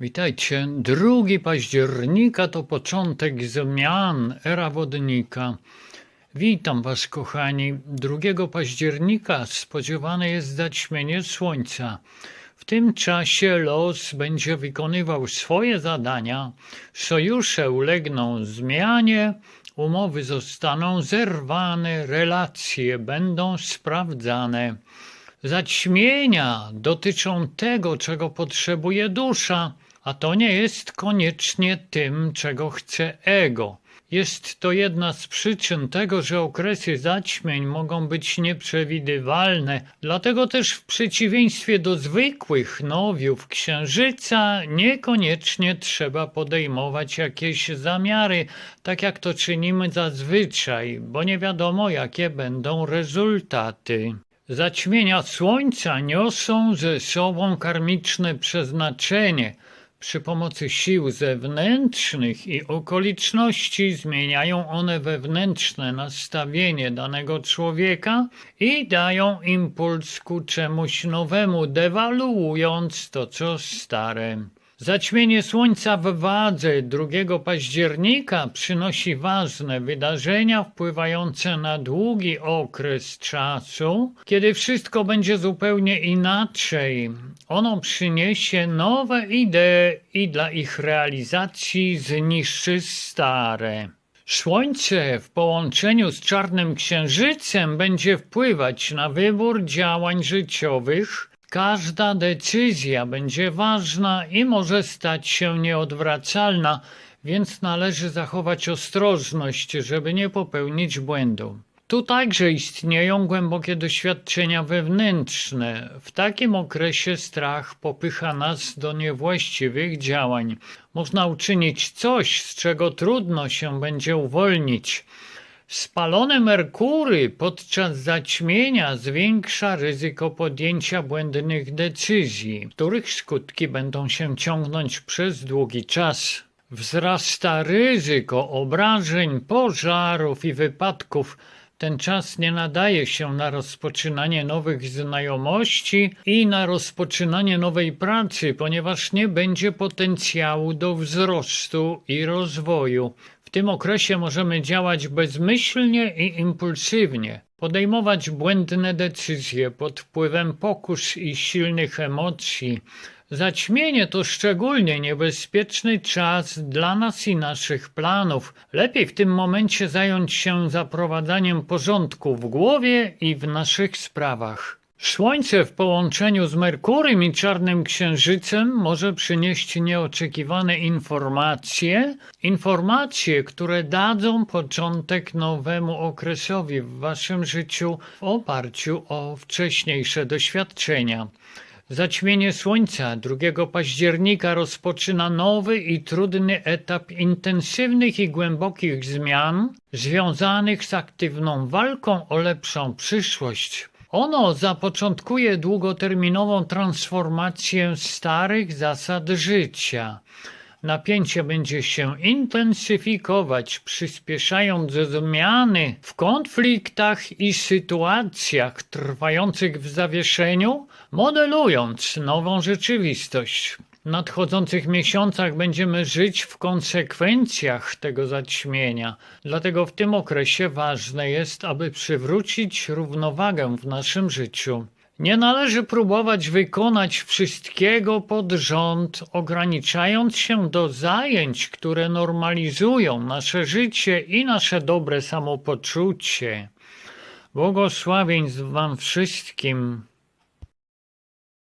Witajcie. 2 października to początek zmian, era wodnika. Witam Was, kochani. 2 października spodziewane jest zaćmienie słońca. W tym czasie los będzie wykonywał swoje zadania, sojusze ulegną zmianie, umowy zostaną zerwane, relacje będą sprawdzane. Zaćmienia dotyczą tego, czego potrzebuje dusza, a to nie jest koniecznie tym, czego chce ego. Jest to jedna z przyczyn tego, że okresy zaćmień mogą być nieprzewidywalne, dlatego też w przeciwieństwie do zwykłych nowiów księżyca niekoniecznie trzeba podejmować jakieś zamiary, tak jak to czynimy zazwyczaj, bo nie wiadomo jakie będą rezultaty. Zaćmienia Słońca niosą ze sobą karmiczne przeznaczenie. Przy pomocy sił zewnętrznych i okoliczności zmieniają one wewnętrzne nastawienie danego człowieka i dają impuls ku czemuś nowemu, dewaluując to, co stare. Zaćmienie Słońca w Wadze 2 października przynosi ważne wydarzenia wpływające na długi okres czasu, kiedy wszystko będzie zupełnie inaczej. Ono przyniesie nowe idee i dla ich realizacji zniszczy stare. Słońce w połączeniu z czarnym księżycem będzie wpływać na wybór działań życiowych. Każda decyzja będzie ważna i może stać się nieodwracalna, więc należy zachować ostrożność, żeby nie popełnić błędu. Tu także istnieją głębokie doświadczenia wewnętrzne. W takim okresie strach popycha nas do niewłaściwych działań. Można uczynić coś, z czego trudno się będzie uwolnić. Spalony Merkury podczas zaćmienia zwiększa ryzyko podjęcia błędnych decyzji, których skutki będą się ciągnąć przez długi czas. Wzrasta ryzyko obrażeń, pożarów i wypadków. Ten czas nie nadaje się na rozpoczynanie nowych znajomości i na rozpoczynanie nowej pracy, ponieważ nie będzie potencjału do wzrostu i rozwoju. W tym okresie możemy działać bezmyślnie i impulsywnie, podejmować błędne decyzje pod wpływem pokus i silnych emocji. Zaćmienie to szczególnie niebezpieczny czas dla nas i naszych planów. Lepiej w tym momencie zająć się zaprowadzaniem porządku w głowie i w naszych sprawach. Słońce w połączeniu z Merkurym i Czarnym Księżycem może przynieść nieoczekiwane informacje, informacje, które dadzą początek nowemu okresowi w Waszym życiu w oparciu o wcześniejsze doświadczenia. Zaćmienie Słońca 2 października rozpoczyna nowy i trudny etap intensywnych i głębokich zmian związanych z aktywną walką o lepszą przyszłość. Ono zapoczątkuje długoterminową transformację starych zasad życia. Napięcie będzie się intensyfikować, przyspieszając zmiany w konfliktach i sytuacjach trwających w zawieszeniu, modelując nową rzeczywistość. Nadchodzących miesiącach będziemy żyć w konsekwencjach tego zaćmienia, dlatego w tym okresie ważne jest, aby przywrócić równowagę w naszym życiu. Nie należy próbować wykonać wszystkiego pod rząd, ograniczając się do zajęć, które normalizują nasze życie i nasze dobre samopoczucie. Błogosławieństw Wam wszystkim.